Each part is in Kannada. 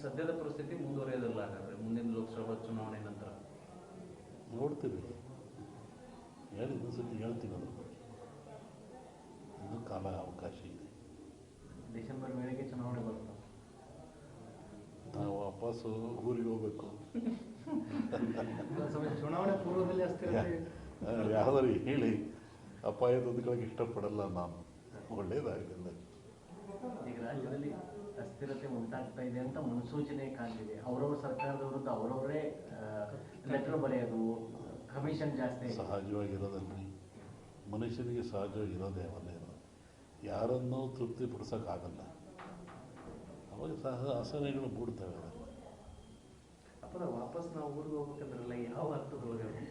ಸದ್ಯದ ಪರಿಸ್ಥಿತಿ ಮುಂದುವರಿಯೋದಿಲ್ಲ ಹಾಗಾದ್ರೆ ಮುಂದಿನ ಲೋಕಸಭಾ ಚುನಾವಣೆ ನಂತರ? ನೋಡ್ತೀವಿ. ಹೇಳಿ ಇನ್ನೊಂದು ಸತಿ ಹೇಳ್ತೀವಿ ಅದ್ರ ಬಗ್ಗೆ? ಇನ್ನೂ ಕಾಲ ಅವಕಾಶ ಇದೆ. ಡಿಸೆಂಬರ್ ವೇಳೆಗೆ ಚುನಾವಣೆ ಬರುತ್ತೆ? ನಾವು ವಾಪಸ್ಸು ಊರಿಗೆ ಹೋಗ್ಬೇಕು. ಚುನಾವಣೆ ಪೂರ್ವದಲ್ಲಿ ಅಷ್ಟೇ ಯಾವ್ದಾರು ಹೇಳಿ. ಅಪಾಯದೊಂದುಗಳಿಗೆ ಇಷ್ಟಪಡಲ್ಲ ನಾನು. ಒಳ್ಳೇದಾಗಲಿಲ್ಲ ಈಗ ರಾಜ್ಯದಲ್ಲಿ ಅಸ್ಥಿರತೆ ಉಂಟಾಗ್ತಾ ಇದೆ ಅಂತ ಮುನ್ಸೂಚನೆ ಕಾಣ್ತಿದೆ ಅವರವ್ರ ಸರ್ಕಾರದ ವಿರುದ್ಧ ಅವರವರೇ ಲೆಟರ್ ಬರೆಯೋದು ಕಮಿಷನ್ ಜಾಸ್ತಿ ಸಹಜವಾಗಿರೋದಲ್ರಿ. ಮನುಷ್ಯನಿಗೆ ಸಹಜವಾಗಿರೋದೇ ಅವಲ್ಲ ಇರೋದು ತೃಪ್ತಿ ತೃಪ್ತಿಪಡಿಸೋಕ್ಕಾಗಲ್ಲ ಅವಾಗ ಸಹ ಆಸನೆಗಳು ಮೂಡ್ತವೆ ಅದೆಲ್ಲ ಅಪ್ಪರ ವಾಪಸ್ ನಾವು ಊರಿಗೆ ಹೋಗ್ಬೇಕಂದ್ರಲ್ಲ ಯಾವ ಅರ್ಥದೊಳಗೆ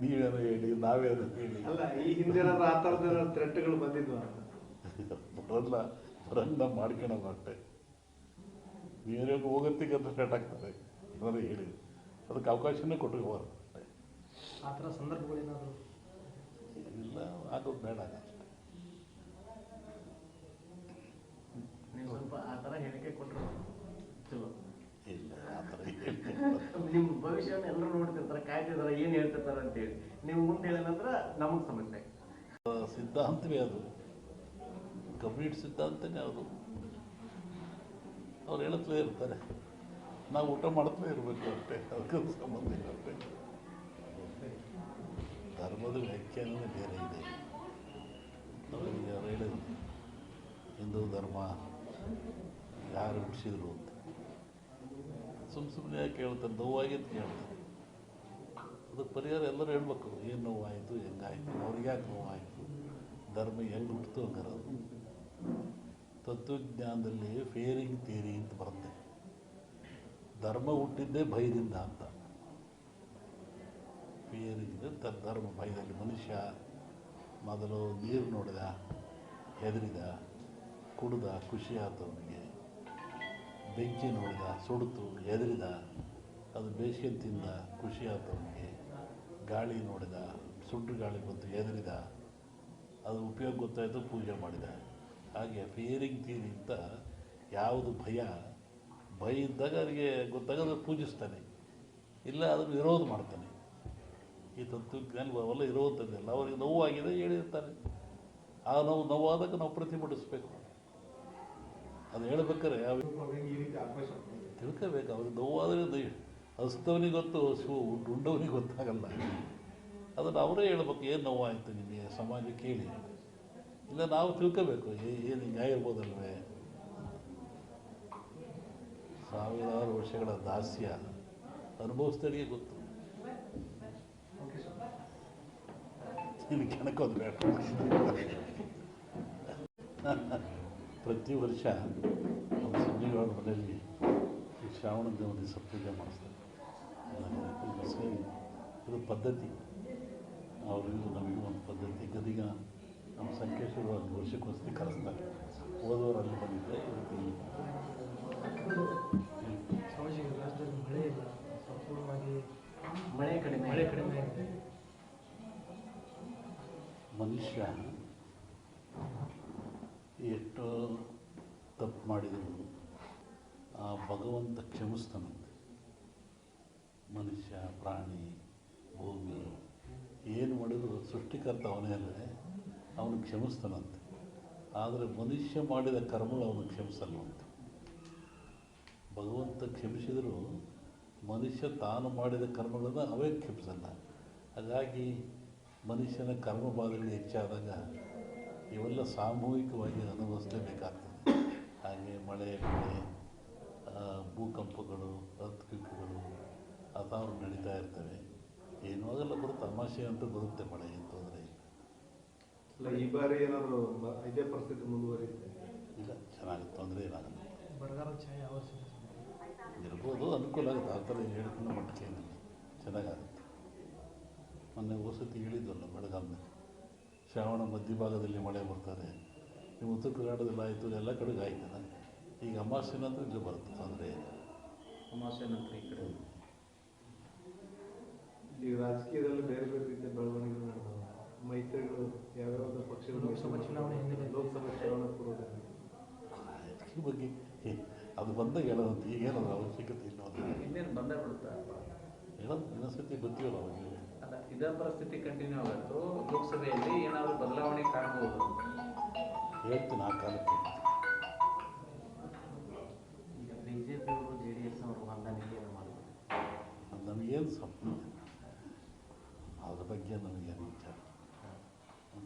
ನೀವೇನೋ ಹೇಳಿ ನಾವೇನೋ ಹೇಳಿ. ಅಲ್ಲ ಈ ಹಿಂದೆ ಏನಾದ್ರು ಆ ಥರದ ಥ್ರೆಟ್ಗಳು ಬಂದಿದ್ವು ಅಂತ. ಬರಲ್ಲ. ಬರಲ್ಲ ಮಾಡ್ಕೊಳಲ್ಲ ಅಷ್ಟೇ ಬೇರೆ ಹೋಗತ್ತಿಗೆ ಅಂತ ಸ್ಟಾರ್ಟ್ ಆಗ್ತದೆ. ಏನಾದ್ರು ಹೇಳಿ ಅದಕ್ಕೆ ಅವಕಾಶನೇ ಕೊಟ್ಟಿರ್ಬಾರ್ದು ಅಷ್ಟೇ ಆ ಥರ ಸಂದರ್ಭಗಳೇನಾದರೂ? ಇಲ್ಲ ಆಗೋದು ಬೇಡ ಅಷ್ಟೇ. ನೀವು ಸ್ವಲ್ಪ ಆ ಥರ ಹೇಳಿಕೆ ಕೊಟ್ಟರು ಚಲೋ. ಇಲ್ಲ ಆ ಥರ ಹೇಳಿ ನಿಮ್ಮ ಭವಿಷ್ಯನ ಎಲ್ಲರೂ ನೋಡ್ತಿರ್ತಾರೆ ಕಾಯ್ತಿರ್ತಾರೆ ಏನು ಹೇಳ್ತಿರ್ತಾರೆ ಅಂತೇಳಿ ನೀವು ಮುಂದೆ ಹೇಳಿದ ನಂತರ ನಮಗೆ ಸಮಸ್ಯೆ. ಸಿದ್ಧಾಂತವೇ ಅದು. ಕಂಪ್ಲೀಟ್ ಸಿದ್ಧಾಂತನೇ ಅವರು. ಅವ್ರು ಹೇಳುತ್ತಲೇ ಇರ್ತಾರೆ. ನಾವು ಊಟ ಮಾಡ್ತಲೇ ಇರಬೇಕು ಅಷ್ಟೇ. ಅದಕ್ಕೆ ಸಂಬಂಧ ಇಲ್ಲ ಅಷ್ಟೇ. ಧರ್ಮದ ವ್ಯಾಖ್ಯಾನವೇ ಬೇರೆ ಇದೆ. ನಮಗೆ ಅವ್ರು ಹೇಳಿದ್ರು, ಹಿಂದೂ ಧರ್ಮ ಯಾರು ಹುಟ್ಟಿಸಿದ್ರು ಅಂತ. ಸುಮ್ಮ ಸುಮ್ಮನೆ ಯಾಕೆ ಹೇಳ್ತಾರೆ? ನೋವಾಗಿದ್ದು ಕೇಳ್ತಾರೆ ಅದಕ್ಕೆ ಪರಿಹಾರ ಎಲ್ಲರೂ ಹೇಳ್ಬೇಕು. ಏನು ನೋವಾಯಿತು, ಹೆಂಗಾಯಿತು, ಅವ್ರಿಗೆ ಯಾಕೆ ನೋವಾಯಿತು, ಧರ್ಮ ಹೆಂಗೆ ಹುಟ್ಟಿತು ಹಂಗಾರದು ತತ್ವಜ್ಞಾನದಲ್ಲಿ ಫೇರಿಂಗ್ ಥಿಯರಿ ಅಂತ ಬರುತ್ತೆ. ಧರ್ಮ ಹುಟ್ಟಿದ್ದೇ ಭಯದಿಂದ ಅಂತ. ಫೇರಿಂಗ್ ಧರ್ಮ ಭಯದಲ್ಲಿ ಮನುಷ್ಯ ಮೊದಲು ನೀರು ನೋಡಿದ, ಹೆದರಿದ, ಕುಡ್ದ, ಖುಷಿ ಆಯ್ತು ಅವನಿಗೆ. ಬೆಂಕಿ ನೋಡಿದ, ಸುಡ್ತು, ಹೆದರಿದ, ಅದು ಬೇಸಿಗೆ ತಿಂದ, ಖುಷಿ ಆಯ್ತು ಅವನಿಗೆ. ಗಾಳಿ ನೋಡಿದ ಸುಟ್ಟು ಗಾಳಿ ಬಂತು, ಹೆದರಿದ, ಅದು ಉಪಯೋಗ ಗೊತ್ತಾಯಿತು, ಪೂಜೆ ಮಾಡಿದ. ಹಾಗೆ ಫಿಯರಿಂಗ್ ತೀರಿ ಅಂತ ಯಾವುದು ಭಯ ಭಯ ಇದ್ದಾಗ ಅವರಿಗೆ ಗೊತ್ತಾಗ ಪೂಜಿಸ್ತಾನೆ. ಇಲ್ಲ ಅದನ್ನು ವಿರೋಧ ಮಾಡ್ತಾನೆ. ಈ ತತ್ವಜ್ಞಾನ ಅವೆಲ್ಲ ಇರುವಂಥದ್ದೆಲ್ಲ ಅವರಿಗೆ ನೋವಾಗಿದೆ ಹೇಳಿರ್ತಾರೆ ಆ ನೋವು ನೋವಾದಾಗ ನಾವು ಪ್ರತಿಭಟಿಸ್ಬೇಕು. ಅದು ಹೇಳ್ಬೇಕಾರೆ ತಿಳ್ಕೋಬೇಕು, ಅವ್ರಿಗೆ ನೋವಾದರೆ ಹಸ್ತವನಿಗೆ ಗೊತ್ತು ಹಸು ಉಂಡವನಿಗೆ ಗೊತ್ತಾಗಲ್ಲ. ಅದನ್ನು ಅವರೇ ಹೇಳ್ಬೇಕು, ಏನು ನೋವಾಯಿತು ನಿಮಗೆ? ಸಮಾಜ ಹೇಳಿ ಇಲ್ಲ, ನಾವು ತಿಳ್ಕೋಬೇಕು. ಏನು ನ್ಯಾಯ ಇರ್ಬೋದಲ್ವೇ? ಸಾವಿರಾರು ವರ್ಷಗಳ ದಾಸ್ಯ ಅನುಭವಿಸ್ದರಿಗೆ ಗೊತ್ತು. ಕೆಣಕೋದು ಬೇಡ. ಪ್ರತಿ ವರ್ಷ ನಮ್ಮ ಸಂಜೆಗಳ ಮನೆಯಲ್ಲಿ ಈ ಶ್ರಾವಣ ದೇವನಿಗೆ ದಿವಸ ಪೂಜೆ ಮಾಡಿಸ್ತಾರೆ. ಇದು ಪದ್ಧತಿ. ಅವರಿಗೂ ನಮಗೂ ಒಂದು ಪದ್ಧತಿ. ಗದಿಗ ನಮ್ಮ ಸಂಕೇಶ್ವರ ಒಂದು ವರ್ಷಕ್ಕೊಂದ್ಸತಿ ಕರೆಸ್ತಾರೆ ಓದೋರು ಅಲ್ಲಿ ಬಂದಿದ್ದೆ. ಸ್ವಾಮೀಜಿ ರಾಜ್ಯದಲ್ಲಿ ಮಳೆ ಇಲ್ಲ ಸಂಪೂರ್ಣವಾಗಿ ಮಳೆ ಕಡಿಮೆ ಮಳೆ ಕಡಿಮೆ ಆಗಿದೆ ಮನುಷ್ಯ ಎಷ್ಟು ತಪ್ಪು ಮಾಡಿದರು ಆ ಭಗವಂತ ಕ್ಷಮಿಸ್ತಾನಂತೆ ಮನುಷ್ಯ ಪ್ರಾಣಿ ಭೂಮಿ ಏನು ಮಾಡಿದ್ರು ಸೃಷ್ಟಿಕರ್ತ ಅವನೇ ಅಲ್ಲದೆ ಅವನು ಕ್ಷಮಿಸ್ತಾನಂತೆ. ಆದರೆ ಮನುಷ್ಯ ಮಾಡಿದ ಕರ್ಮಗಳು ಅವನು ಕ್ಷಮಿಸಲ್ವಂತೆ ಭಗವಂತ ಕ್ಷಮಿಸಿದರೂ ಮನುಷ್ಯ ತಾನು ಮಾಡಿದ ಕರ್ಮಗಳನ್ನು ಅವೇ ಕ್ಷಮಿಸಲ್ಲ. ಹಾಗಾಗಿ ಮನುಷ್ಯನ ಕರ್ಮ ಹೆಚ್ಚಾದಾಗ ಇವೆಲ್ಲ ಸಾಮೂಹಿಕವಾಗಿ ಅನುಭವಿಸಲೇಬೇಕಾಗ್ತದೆ ಹಾಗೆ ಮಳೆ ಬೆಳೆ ಭೂಕಂಪಗಳು ಅರ್ಥಕ್ವಿಕ್ಗಳು ಅಥಾವ್ರು ನಡೀತಾ ಇರ್ತವೆ. ಏನೂ ಆಗಲ್ಲ ಬರುತ್ತೆ ತಮಾಷೆ ಅಂತೂ ಬರುತ್ತೆ ಮಳೆ ಇಲ್ಲ ಅಲ್ಲ ಈ ಬಾರಿ ಏನಾದ್ರು ಬ- ಇದೇ ಪರಿಸ್ಥಿತಿ ಮುಂದುವರಿಯುತ್ತೆ? ಇಲ್ಲ ಚೆನ್ನಾಗಿ ತೊಂದರೆ ಏನಾಗಲ್ಲ ಬರಗಾಲ ಛಾಯೆ ಇರ್ಬೋದು ಅನುಕೂಲ ಆಗುತ್ತೆ. ಆ ಥರ ಹೇಳ್ಕೊಂಡು ಮಟ್ಟಿಗೆ ಏನಿಲ್ಲ. ಚೆನ್ನಾಗಾಗುತ್ತೆ. ಮೊನ್ನೆ ವಸತಿ ಹೇಳಿದ್ವಲ್ಲ ಬೆಳಗಾಲದಲ್ಲಿ ಶ್ರಾವಣ ಮಧ್ಯಭಾಗದಲ್ಲಿ ಮಳೆ ಬರ್ತಾರೆ. ನೀವು ಉತ್ತರ ಕರ್ನಾಟಕದಲ್ಲಿ ಆಯಿತು ಎಲ್ಲ ಕಡೆಗೆ ಆಯ್ತಲ್ಲ ಈಗ ಅಮಾವಾಸ್ಯೆ ನಂತರ ಇಲ್ಲಿ ಬರುತ್ತೆ ತೊಂದರೆ ಇಲ್ಲ. ಅಮಾವಾಸ್ಯೆ ನಂತರ ಈ ಕಡೆ. ಈಗ ರಾಜಕೀಯದಲ್ಲಿ ಬೇರೆ ಬೇರೆ ರೀತಿಯ ಬೆಳವಣಿಗೆ ನಡೆದವು. ಮೈತ್ರಿಗಳು ಯಾವ್ಯಾವ ಪಕ್ಷಗಳು ಲೋಕಸಭಾ ಚುನಾವಣೆ ಹಿನ್ನೆಲೆ. ಲೋಕಸಭಾ ಚುನಾವಣೆ ಪೂರ್ವದಲ್ಲಿ ಬಗ್ಗೆ ಅದು ಬಂದಾಗ ಹೇಳೋದು ಈಗ ಹೇಳೋದು ಅವಶ್ಯಕತೆ ಇಲ್ಲ ಇನ್ನೇನು ಬಂದೇ ಬಿಡುತ್ತಾ? ಹೇಳೋದು ಇನ್ನೊಂದ್ಸತಿ ಗೊತ್ತಿಲ್ಲ ಅವಾಗ ಅಲ್ಲ ಇದೇ ಪರಿಸ್ಥಿತಿ ಕಂಟಿನ್ಯೂ ಆಗುತ್ತೋ? ಲೋಕಸಭೆಯಲ್ಲಿ ಏನಾದರೂ ಬದಲಾವಣೆ ಕಾಣಬಹುದು ಹೇಳ್ತೀನಿ ಆ ಕಾಲಕ್ಕೆ. ಈಗ ಬಿ ಜೆ ಪಿಯವರು ಜೆ ಡಿ ಎಸ್ ಅವರು ಹೊಂದಾಣಿಕೆಯನ್ನು ಮಾಡ್ತಾರೆ ಅದು ನಮಗೇನು ಸಂಬಂಧ. ಅದ್ರ ಬಗ್ಗೆ ನಮಗೇನು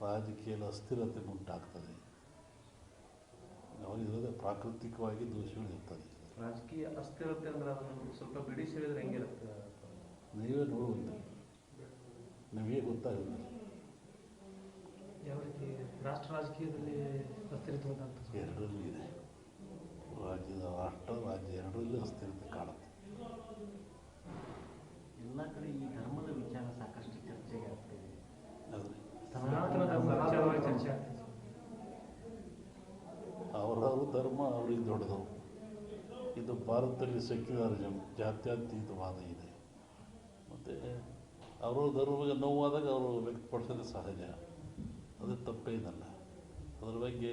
ರಾಜಕೀಯದ ಅಸ್ಥಿರತೆ ಉಂಟಾಗ್ತದೆ. ಅವರಿರೋದೇ ಪ್ರಾಕೃತಿಕವಾಗಿ ದೋಷಗಳು ಇರ್ತದೆ. ರಾಜಕೀಯ ಅಸ್ಥಿರತೆ ಅಂದ್ರೆ ಸ್ವಲ್ಪ ಬಿಡಿಸಿ ಹೇಳಿದ್ರೆ ಹೆಂಗಿರುತ್ತೆ? ನೀವೇ ನೋಡುವಂತೆ. ನಿಮಗೆ ಗೊತ್ತಾಗುತ್ತೆ ಯಾವ ರೀತಿ ರಾಷ್ಟ್ರ ರಾಜಕೀಯದಲ್ಲಿ ಅಸ್ಥಿರತೆ? ಎರಡರಲ್ಲೂ ಇದೆ ರಾಜ್ಯದ ರಾಷ್ಟ್ರ ರಾಜ್ಯ ಎರಡರಲ್ಲೂ ಅಸ್ಥಿರತೆ ಕಾಣುತ್ತೆ ಎಲ್ಲ ಕಡೆ ಈ ಧರ್ಮದ ವಿಚಾರ ಸಾಕಷ್ಟು ಚರ್ಚೆಗೆ ಆಗ್ತಿದೆ ಆದರೆ ಸನಾತನ ಧರ್ಮ ವಿಚಾರವಾಗಿ ಚರ್ಚೆ ಆಗ್ತದೆ ಸರ್. ಅವರವ್ರ ಧರ್ಮ ಅವ್ರಿಗೆ ದೊಡ್ಡದು ಇದು ಭಾರತದಲ್ಲಿ ಸೆಕ್ಯುಲರಿಸಮ್ ಜಾತ್ಯತೀತವಾದ ಇದೆ. ಮತ್ತು ಅವರು ಧರ್ಮದ ನೋವಾದಾಗ ಅವರು ವ್ಯಕ್ತಪಡಿಸೋದು ಸಹಜ. ಅದು ತಪ್ಪೇನಲ್ಲ ಅದರ ಬಗ್ಗೆ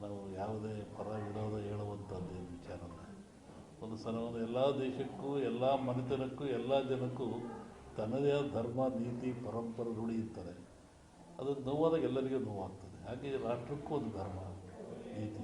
ನಾವು ಯಾವುದೇ ಪರ ವಿರೋಧ ಹೇಳುವಂಥದ್ದು ವಿಚಾರ ಒಂದು ಸಲ ಒಂದು ಎಲ್ಲ ದೇಶಕ್ಕೂ, ಎಲ್ಲ ಮನೆತನಕ್ಕೂ, ಎಲ್ಲ ಜನಕ್ಕೂ ತನ್ನದೇ ಆದ ಧರ್ಮ, ನೀತಿ, ಪರಂಪರೆ ರೂಢಿ ಇರ್ತದೆ ಅದು ನೋವಾದಾಗ ಎಲ್ಲರಿಗೂ ನೋವಾಗ್ತದೆ. ಹಾಗೆ ರಾಷ್ಟ್ರಕ್ಕೂ ಒಂದು ಧರ್ಮ, ನೀತಿ.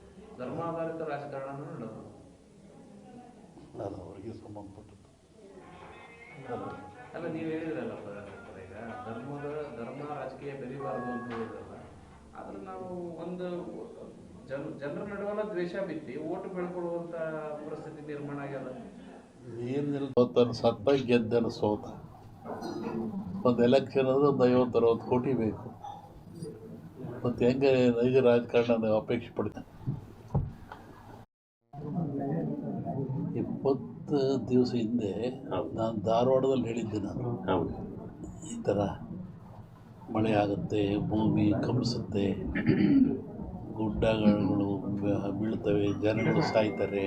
ಧರ್ಮಾಧಾರಿತ ರಾಜಕಾರಣ ನಡೆದು. ಅದು ಅವರಿಗೆ ಸಂಬಂಧಪಟ್ಟದ್ದು. ಅಲ್ಲ ನೀವು ಹೇಳಿದ್ರಲ್ಲ ಈಗ ಧರ್ಮದ ಧರ್ಮ ರಾಜಕೀಯ ಬೆರಿಬಾರ್ದು ಅಂತ ಹೇಳಿದ್ರಲ್ಲ ಆದ್ರೆ ನಾವು ಒಂದು ಜನ ಜನರ ನಡುವಲ್ಲ ದ್ವೇಷ ಬಿತ್ತಿ ಓಟ್ ಬೆಳ್ಕೊಳ್ಳುವಂತ ಪರಿಸ್ಥಿತಿ ನಿರ್ಮಾಣ ಆಗ್ಯದ. ಏನಿಲ್ಲ ಸೋತನು ಸತ್ತ ಗೆದ್ದನ ಸೋತ. ಒಂದು ಎಲೆಕ್ಷನ್ ಅಂದ್ರೆ ಒಂದು ಐವತ್ತು ಅರವತ್ತು ಕೋಟಿ ಬೇಕು. ಮತ್ತು ಹೆಂಗೆ ನೈಜ ರಾಜಕಾರಣ ಅಪೇಕ್ಷೆ ಪಡ್ತೇನೆ ಇಪ್ಪತ್ತು ದಿವಸ ಹಿಂದೆ ನಾನು ಧಾರವಾಡದಲ್ಲಿ ಹೇಳಿದ್ದೆ ನಾನು. ಈ ಥರ ಮಳೆ ಆಗುತ್ತೆ ಭೂಮಿ ಕಂಪಿಸುತ್ತೆ ಗುಡ್ಡಗಳು ಬೀಳ್ತವೆ ಜನಗಳು ಸಾಯ್ತಾರೆ.